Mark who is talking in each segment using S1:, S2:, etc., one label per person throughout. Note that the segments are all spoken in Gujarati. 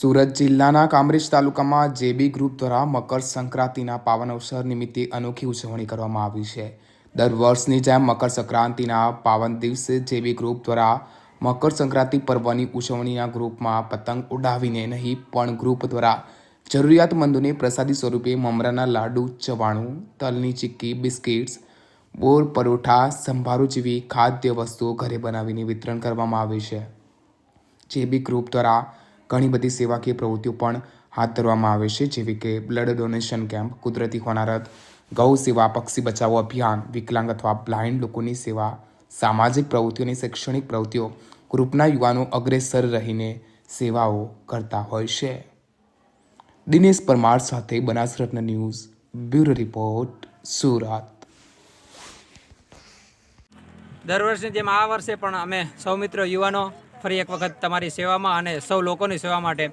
S1: સુરત જિલ્લાના કામરેજ તાલુકામાં જેબી ગ્રુપ દ્વારા મકર સંક્રાંતિના પાવન અવસર નિમિત્તે અનોખી ઉજવણી કરવામાં આવી છે. દર વર્ષની જેમ મકર સંક્રાંતિના પાવન દિવસે જેબી ગ્રુપ દ્વારા મકર સંક્રાંતિ પર્વની ઉજવણીના ગ્રુપમાં પતંગ ઉડાવીને નહીં, પણ ગ્રુપ દ્વારા જરૂરિયાતમંદોને પ્રસાદી સ્વરૂપે મમરાના લાડુ, ચવાણું, તલની ચીક્કી, બિસ્કિટ્સ, બોર પરોઠા, સંભારો જેવી ખાદ્ય વસ્તુઓ ઘરે બનાવીને વિતરણ કરવામાં આવે છે. જેબી ગ્રુપ દ્વારા ઘણી બધી સેવાકીય પ્રવૃત્તિઓ પણ હાથ ધરવામાં આવે છે, જેવી કે બ્લડ ડોનેશન કેમ્પ કુદરતી હોનારત, ગૌ સેવા, પક્ષી બચાવો અભિયાન, વિકલાંગ અથવા બ્લાઇન્ડ લોકોની સેવા, સામાજિક પ્રવૃત્તિઓ અને શૈક્ષણિક પ્રવૃત્તિઓ, ગ્રુપના યુવાનો અગ્રેસર રહીને સેવાઓ કરતા હોય છે. દિનેશ પરમાર સાથે Banasratna news, bureau report, Surat.
S2: દર વર્ષની જેમ આ વર્ષે પણ અમે સૌ મિત્રો યુવાનો ફરી એક વખત તમારી સેવામાં અને સૌ લોકોની સેવા માટે.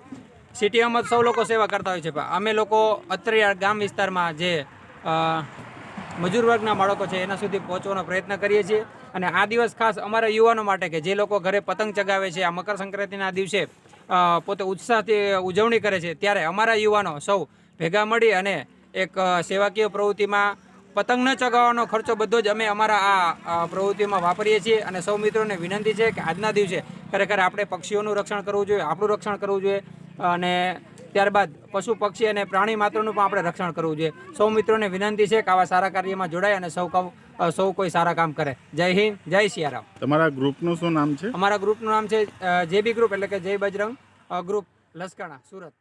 S2: સિટીઓમાં સૌ લોકો સેવા કરતા હોય છે, પણ અમે લોકો અત્રિયાળ ગામ વિસ્તારમાં જે મજૂર વર્ગના બાળકો છે, એના સુધી પહોંચવાનો પ્રયત્ન કરીએ છીએ. અને આ દિવસ ખાસ અમારા યુવાનો માટે કે જે લોકો ઘરે પતંગ ચગાવે છે, આ મકર સંક્રાંતિના દિવસે પોતે ઉત્સાહથી ઉજવણી કરે છે, ત્યારે અમારા યુવાનો સૌ ભેગા મળી અને એક સેવાકીય પ્રવૃત્તિમાં પતંગ ન ચગાવવાનો ખર્ચો બધો જ અમે અમારા આ પ્રવૃત્તિઓમાં પ્રવૃત્તિમાં વાપરીએ છીએ. અને સૌ મિત્રોને વિનંતી છે કે આજના દિવસે ખરેખર આપણે પક્ષીઓનું રક્ષણ કરવું જોઈએ આપણું રક્ષણ કરવું જોઈએ. અને ત્યારબાદ પશુ પક્ષી અને પ્રાણી માત્રનું પણ આપણે રક્ષણ કરવું જોઈએ. સૌ મિત્રોને વિનંતી છે કે આવા સારા કાર્યમાં જોડાય અને સૌ સૌ કોઈ સારા કામ કરે. જય હિન્દ જય સિયારામ.
S3: તમારા ગ્રુપનું શું નામ છે?
S2: અમારા ગ્રુપનું નામ છે જેબી ગ્રુપ એટલે કે જય બજરંગ ગ્રુપ લસકાણા સુરત.